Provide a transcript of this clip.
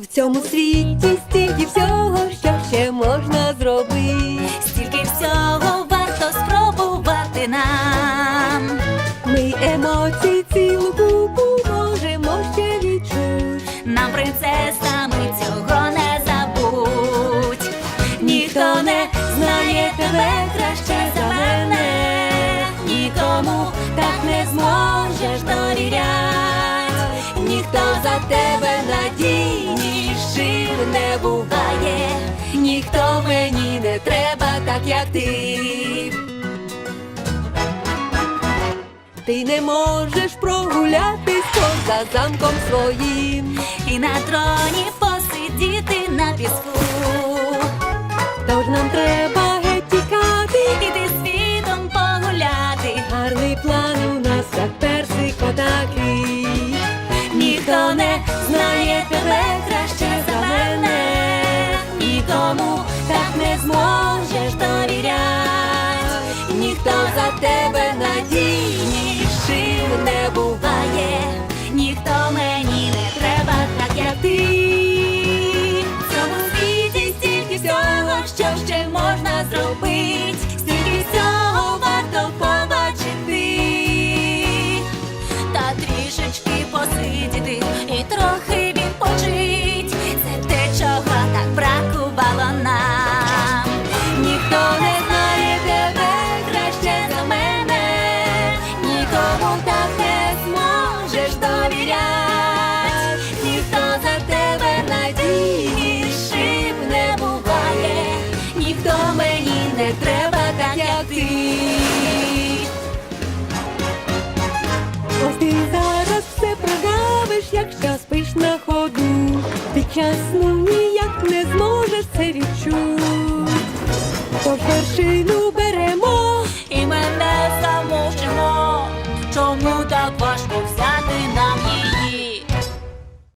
В цьому світі стільки всього, що ще можна зробити. Стільки всього варто спробувати нам. Ми емоцій цілу купу можемо ще відчути. Нам принцесами цього не забудь. Ніхто не знає тебе краще за мене, нікому так не зможеш довірять. Ніхто за тебе надійнішим ти. Ти не можеш прогулятись поза замком своїм. І на троні посидіти на піску. Так не зможеш довірять, ніхто за тебе надійнішим не буває, ніхто мені не треба, так як ти. В цьому світі стільки всього, що ще можна зробити, мені не треба, так як ти. Ось ти зараз все прогавиш, якщо спиш на ходу. Під час ніяк не зможеш це відчути. Тож вершину беремо, і мене замовчимо. Чому так важко взяти нам її?